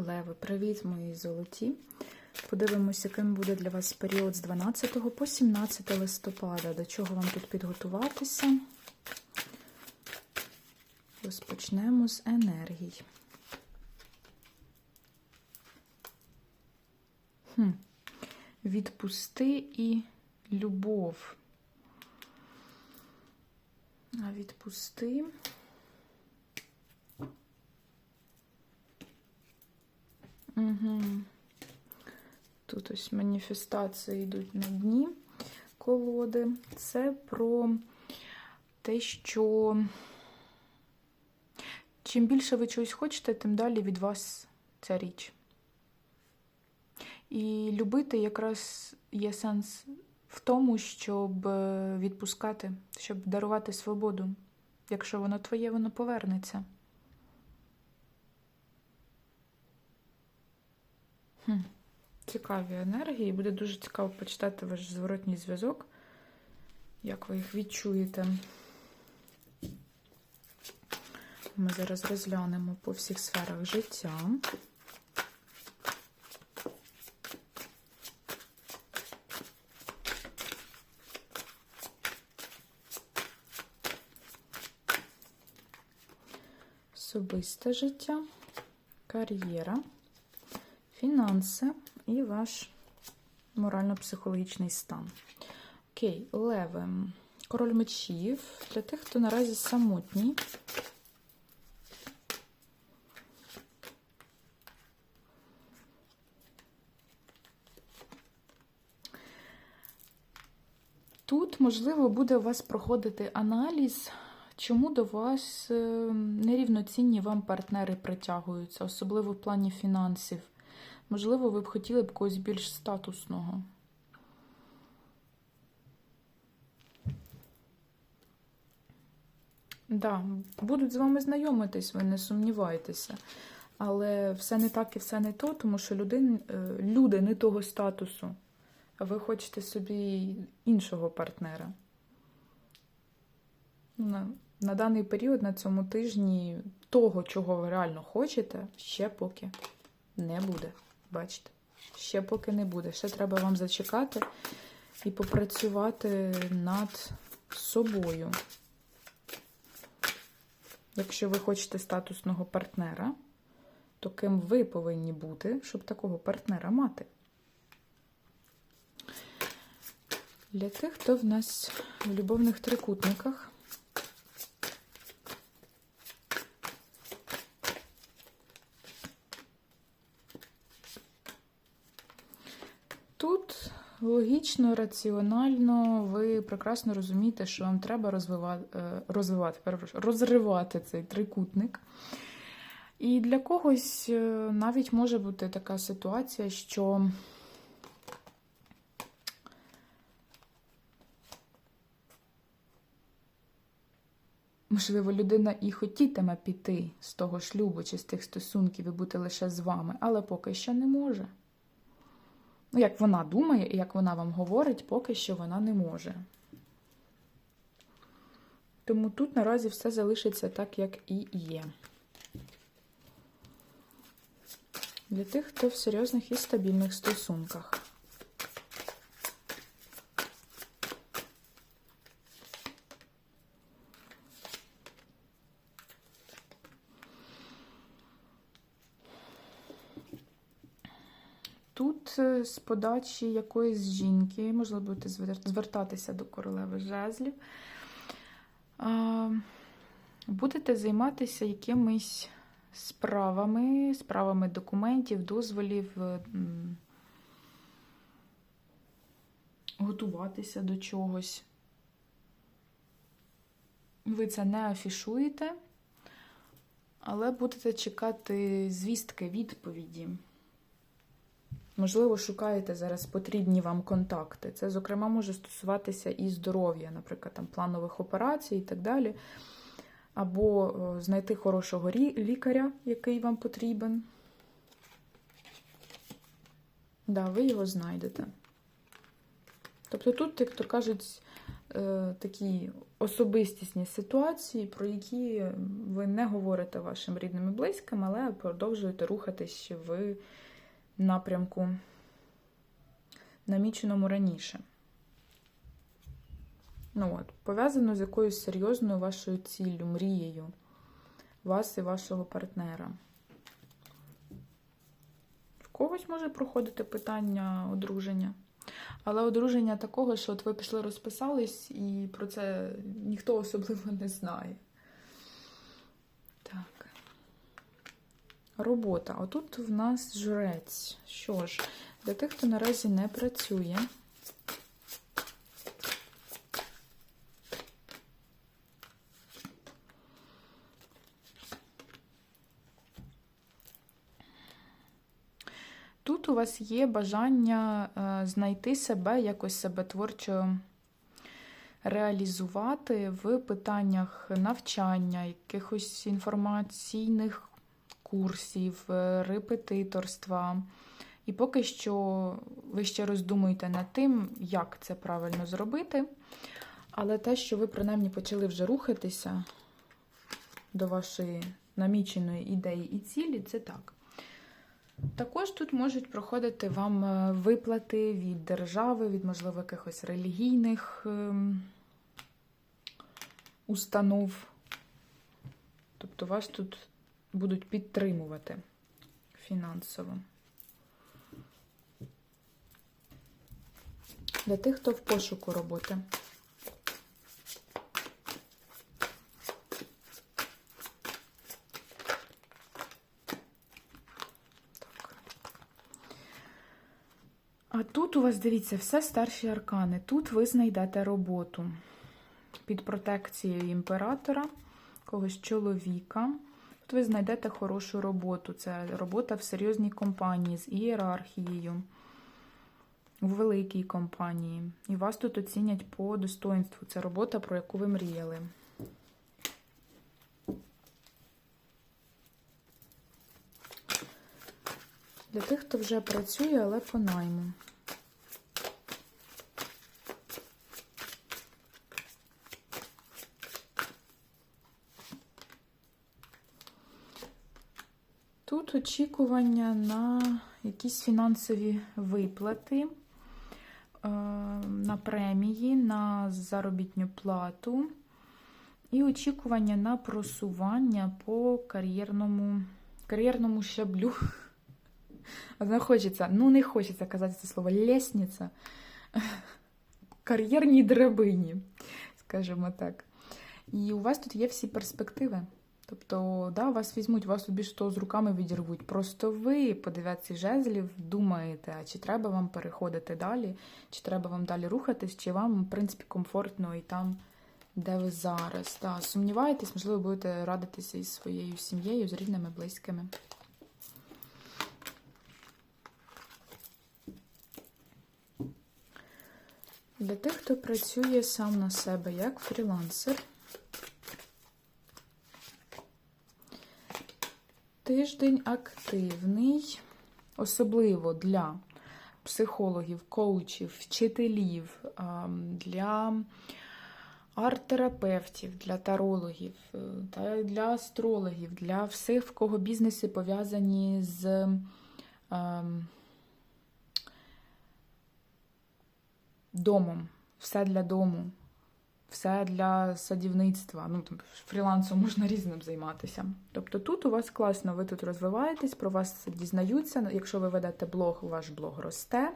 Леви, привіт, мої золоті. Подивимося, яким буде для вас період з 12 по 17 листопада. До чого вам тут підготуватися? Розпочнемо з енергій. Хм. Відпусти і любов. А відпусти. Тут ось маніфестації йдуть на дні колоди. Це про те, що чим більше ви чогось хочете, тим далі від вас ця річ. І любити якраз є сенс в тому, щоб відпускати, щоб дарувати свободу. Якщо воно твоє, воно повернеться. Хм. Цікаві енергії. Буде дуже цікаво почитати ваш зворотній зв'язок, як ви їх відчуєте. Ми зараз розглянемо по всіх сферах життя. Особисте життя, кар'єра, фінанси і ваш морально-психологічний стан. Окей, леви. Король мечів. Для тих, хто наразі самотній. Тут, можливо, буде у вас проходити аналіз, чому до вас е, нерівноцінні вам партнери притягуються, особливо в плані фінансів. Можливо, ви б хотіли б когось більш статусного. Да, будуть з вами знайомитись, ви не сумнівайтеся. Але все не так і все не то, тому що люди, люди не того статусу, а ви хочете собі іншого партнера. На, на даний період, на цьому тижні, того, чого ви реально хочете, ще поки не буде. Бачите? Ще поки не буде. Ще треба вам зачекати і попрацювати над собою. Якщо ви хочете статусного партнера, то ким ви повинні бути, щоб такого партнера мати? Для тих, хто в нас в любовних трикутниках. Тут логічно, раціонально, ви прекрасно розумієте, що вам треба розвивати, розвивати, розривати цей трикутник. І для когось е, навіть може бути така ситуація, що Можливо, людина і хотітиме піти з того шлюбу чи з тих стосунків і бути лише з вами, але поки що не може. Ну, як вона думає і як вона вам говорить, поки що вона не може. Тому тут наразі все залишиться так, як і є. Для тих, хто в серйозних і стабільних стосунках. З подачі якоїсь жінки, можливо, будете звертатися до королеви жезлів, будете займатися якимись справами, справами документів, дозволів, е, готуватися до чогось. Ви це не афішуєте, але будете чекати звістки, відповіді. Можливо, шукаєте зараз потрібні вам контакти. Це, зокрема, може стосуватися і здоров'я, наприклад, там, планових операцій і так далі. Або знайти хорошого лікаря, який вам потрібен. Да, ви його знайдете. Тобто тут, як то кажуть, е, такі особистісні ситуації, про які ви не говорите вашим рідним і близьким, але продовжуєте рухатись в напрямку, наміченому раніше. Ну, от, пов'язано з якоюсь серйозною вашою ціллю, мрією вас і вашого партнера. В когось може проходити питання одруження. Але одруження такого, що от ви пішли розписались, і про це ніхто особливо не знає. Так. Робота. Отут в нас жрець. Що ж, для тих, хто наразі не працює. Тут у вас є бажання е, знайти себе, якось себе творчо реалізувати в питаннях навчання, якихось інформаційних курсів, е, репетиторства. І поки що ви ще роздумуєте над тим, як це правильно зробити. Але те, що ви принаймні почали вже рухатися до вашої наміченої ідеї і цілі, це так. Також тут можуть проходити вам е, виплати від держави, від, можливо, якихось релігійних ем, установ. Тобто вас тут будуть підтримувати фінансово. Для тих, хто в пошуку роботи. А тут у вас, дивіться, все старші аркани. Тут ви знайдете роботу під протекцією імператора, когось чоловіка. Тут ви знайдете хорошу роботу. Це робота в серйозній компанії з ієрархією, в великій компанії. І вас тут оцінять по достоинству. Це робота, про яку ви мріяли. Для тих, хто вже працює, але по найму. Тут очікування на якісь фінансові виплати, е, на премії, на заробітню плату і очікування на просування по кар'єрному кар'єрному щаблю. Вона хочеться, ну не хочеться казати це слово лестниця, кар'єрній драбині, скажімо так. І у вас тут є всі перспективи. Тобто, да, вас візьмуть, вас більше того з руками відірвуть. Просто ви по дев'ятці жезлів думаєте, а чи треба вам переходити далі, чи треба вам далі рухатись, чи вам, в принципі, комфортно і там, де ви зараз. Да, сумніваєтесь, можливо, будете радитися із своєю сім'єю, з рідними, близькими. Для тих, хто працює сам на себе як фрілансер. Тиждень активний, особливо для психологів, коучів, вчителів, для арт-терапевтів, для тарологів, е, для астрологів, для всіх, в кого бізнеси пов'язані з ем, домом, все для дому, все для садівництва. Ну, там, фрілансом можна різним займатися. Тобто тут у вас класно, ви тут розвиваєтесь, про вас дізнаються. Якщо ви ведете блог, ваш блог росте.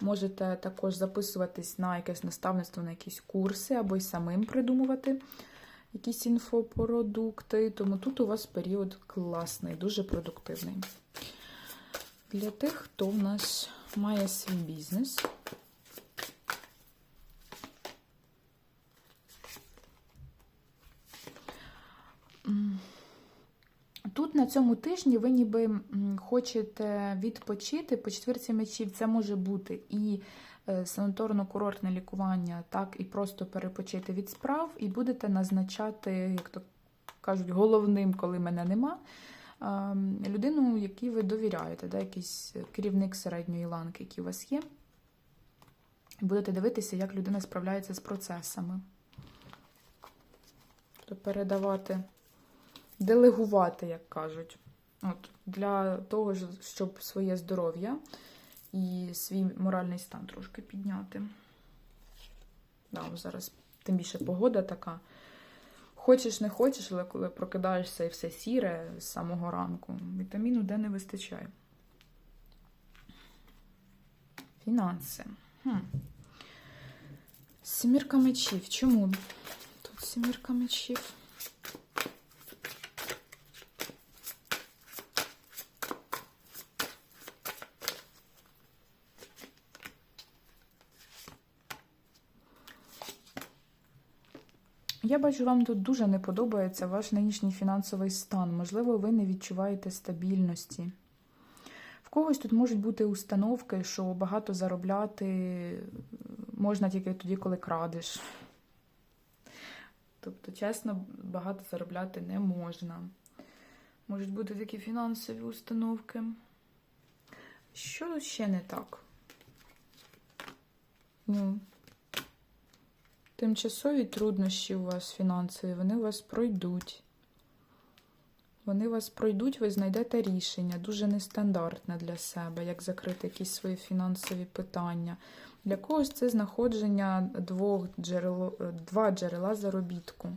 Можете також записуватись на якесь наставництво, на якісь курси, або й самим придумувати якісь інфопродукти. Тому тут у вас період класний, дуже продуктивний. Для тих, хто в нас має свій бізнес. Тут на цьому тижні ви ніби хочете відпочити по четвірці мечів. Це може бути і е, санаторно-курортне лікування, так і просто перепочити від справ, і будете назначати, як то кажуть, головним, коли мене нема. Людину, якій ви довіряєте, да, якийсь керівник середньої ланки, який у вас є. Будете дивитися, як людина справляється з процесами. Тобто передавати, делегувати, як кажуть. От, Для того, щоб своє здоров'я і свій моральний стан трошки підняти. Да, зараз тим більше погода така. Хочеш, не хочеш, але коли прокидаєшся і все сіре з самого ранку, вітаміну Д не вистачає. Фінанси. Хм. Сімірка мечів. Чому тут сімірка мечів? Я бачу, вам тут дуже не подобається ваш нинішній фінансовий стан. Можливо, ви не відчуваєте стабільності. В когось тут можуть бути установки, що багато заробляти можна тільки тоді, коли крадеш. Тобто, чесно, багато заробляти не можна. Можуть бути такі фінансові установки. Що ще не так? Ну, Тимчасові труднощі у вас фінансові, вони у вас пройдуть. Вони вас пройдуть, ви знайдете рішення, дуже нестандартне для себе, як закрити якісь свої фінансові питання. Для когось це знаходження двох джерел, два джерела заробітку.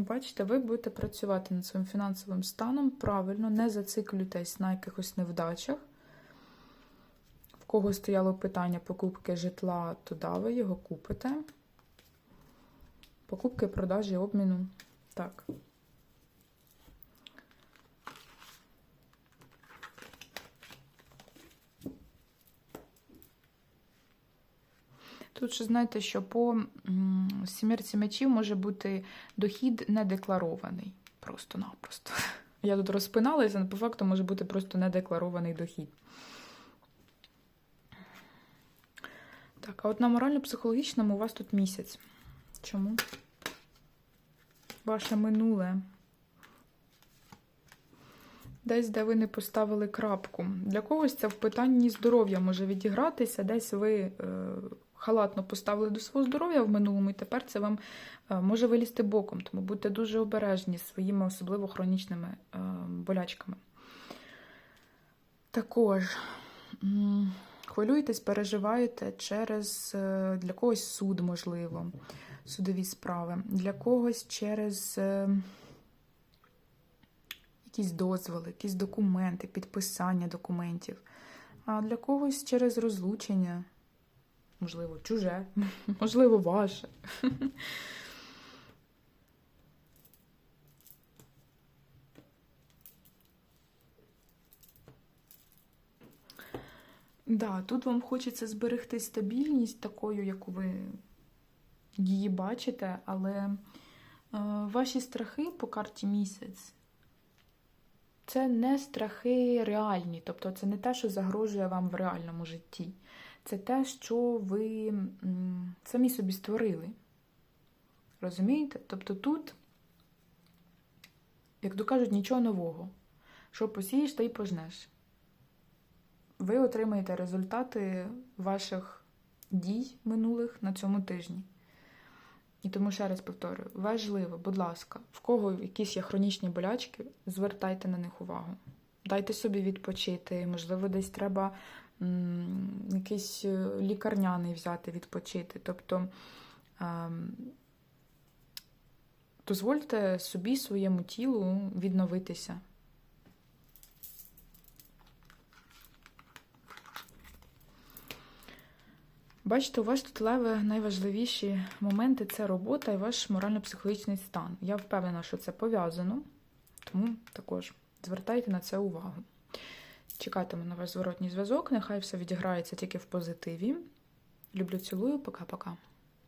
Бачите, ви будете працювати над своїм фінансовим станом правильно, не зациклюйтесь на якихось невдачах. В кого стояло питання покупки житла, туди ви його купите. Покупки, продажі, обміну. Так. Тут ще знаєте, що по сімерці мечів може бути дохід недекларований. Просто-напросто. Я тут розпиналася, але по факту може бути просто недекларований дохід. Так, а от на морально-психологічному у вас тут місяць. Чому? Ваше минуле. Десь, де ви не поставили крапку. Для когось це в питанні здоров'я може відігратися, десь ви е, халатно поставили до свого здоров'я в минулому, і тепер це вам е, може вилізти боком. Тому будьте дуже обережні своїми особливо хронічними е, болячками. Також хвилюєтесь, переживаєте через е, для когось суд, можливо, судові справи, для когось через якісь дозволи, якісь документи, підписання документів, а для когось через розлучення можливо, чуже, можливо, ваше. Да, тут вам хочеться зберегти стабільність такою, яку ви її бачите, але е, ваші страхи по карті місяць це не страхи реальні, тобто це не те, що загрожує вам в реальному житті це те, що ви самі собі створили. Розумієте? Тобто тут, як то кажуть, нічого нового. Що посієш, та й пожнеш. Ви отримаєте результати ваших дій минулих на цьому тижні. І тому ще раз повторюю, важливо, будь ласка, в кого якісь є хронічні болячки, звертайте на них увагу. Дайте собі відпочити, можливо, десь треба якийсь е, лікарняний взяти, відпочити. Тобто ем, дозвольте собі, своєму тілу відновитися. Бачите, у вас тут леве найважливіші моменти це робота і ваш морально-психологічний стан. Я впевнена, що це пов'язано, тому також звертайте на це увагу. Чекатиму на ваш зворотній зв'язок. Нехай все відіграється тільки в позитиві. Люблю, цілую, пока-пока.